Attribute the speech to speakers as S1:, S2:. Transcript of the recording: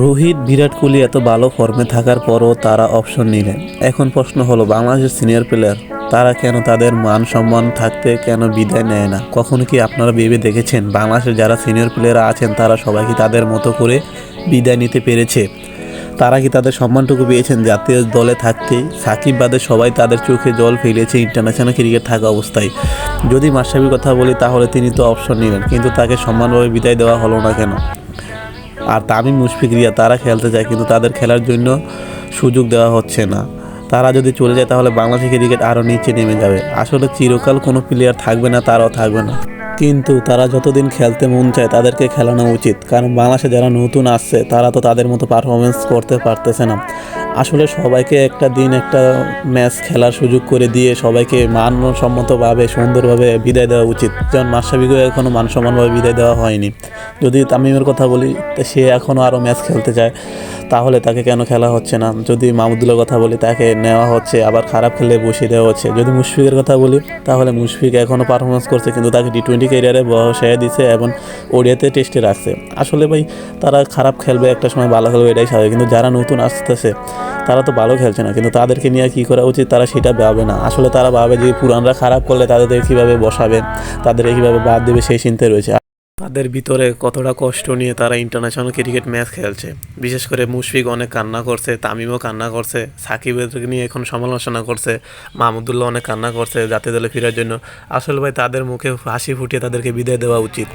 S1: রোহিত, বিরাট কোহলি এত ভালো ফর্মে থাকার পরও তারা অপশন নিলেন এখন প্রশ্ন হলো, বাংলাদেশের সিনিয়র প্লেয়ার তারা কেন তাদের মান সম্মান থাকতে কেন বিদায় নেয় না? কখনো কি আপনারা ভেবে দেখেছেন, বাংলাদেশের যারা সিনিয়র প্লেয়াররা আছেন, তারা সবাই কি তাদের মতো করে বিদায় নিতে পেরেছে? তারা কি তাদের সম্মানটুকু পেয়েছেন? জাতীয় দলে থাকতেই সাকিব বাদে সবাই তাদের চোখে জল ফেলেছে ইন্টারন্যাশনাল ক্রিকেট থাকা অবস্থায়। যদি মাসাবির কথা বলি, তাহলে তিনি তো অপশন নিলেন, কিন্তু তাকে সম্মানভাবে বিদায় দেওয়া হলো না কেন? আর তামিম, মুশফিক তারা খেলতে চায় কিন্তু তাদের খেলার জন্য সুযোগ দেওয়া হচ্ছে না। তারা যদি চলে যায়, তাহলে বাংলাদেশ ক্রিকেট আরও নিচে নেমে যাবে। আসলে চিরকাল কোনো প্লেয়ার থাকবে না, তারাও থাকবে না। কিন্তু তারা যতদিন খেলতে মন চায়, তাদেরকে খেলানো উচিত। কারণ বাংলাদেশে যারা নতুন আসছে, তারা তো তাদের মতো পারফরমেন্স করতে পারতেছে না। আসলে সবাইকে একটা দিন একটা ম্যাচ খেলার সুযোগ করে দিয়ে সবাইকে মানসম্মতভাবে, সুন্দরভাবে বিদায় দেওয়া উচিত। যেমন মাসাবিকেও এখনও মানসম্মানভাবে বিদায় দেওয়া হয়নি। যদি তামিমের কথা বলি সে এখনও আরও ম্যাচ খেলতে চায়। তাহলে তাকে কেন খেলা হচ্ছে না? যদি মাহমুদুল্লার কথা বলি, তাকে নেওয়া হচ্ছে, আবার খারাপ খেলে বসিয়ে দেওয়া হচ্ছে। যদি মুশফিকের কথা বলি, তাহলে মুশফিক এখনও পারফরমেন্স করছে, কিন্তু তাকে টি টোয়েন্টি ক্যারিয়ারে বসায় দিছে এবং ওডিয়াতে টেস্টে রাখছে। আসলে ভাই, তারা খারাপ খেলবে একটা সময়, ভালো খেলবে এটাই স্বাভাবিক। কিন্তু যারা নতুন আসতেছে, তারা তো ভালো খেলছে না। কিন্তু তাদেরকে নিয়ে কী করা উচিত, তারা সেটা ভাবে না। আসলে তারা ভাবে যে পুরানরা খারাপ করলে তাদের কীভাবে বসাবে তাদের কীভাবে বাদ দেবে, সেই চিন্তায় রয়েছে। তাদের ভিতরে কতটা কষ্ট নিয়ে তারা ইন্টারন্যাশনাল ক্রিকেট ম্যাচ খেলছে। বিশেষ করে মুশফিক অনেক কান্না করছে, তামিমও কান্না করছে সাকিবের নিয়ে এখন সমালোচনা করছে, মাহমুদুল্লাহ অনেক কান্না করছে জাতীয় দলে ফেরার জন্য। আসলে ভাই তাদের মুখে হাসি ফুটিয়ে তাদেরকে বিদায় দেওয়া উচিত।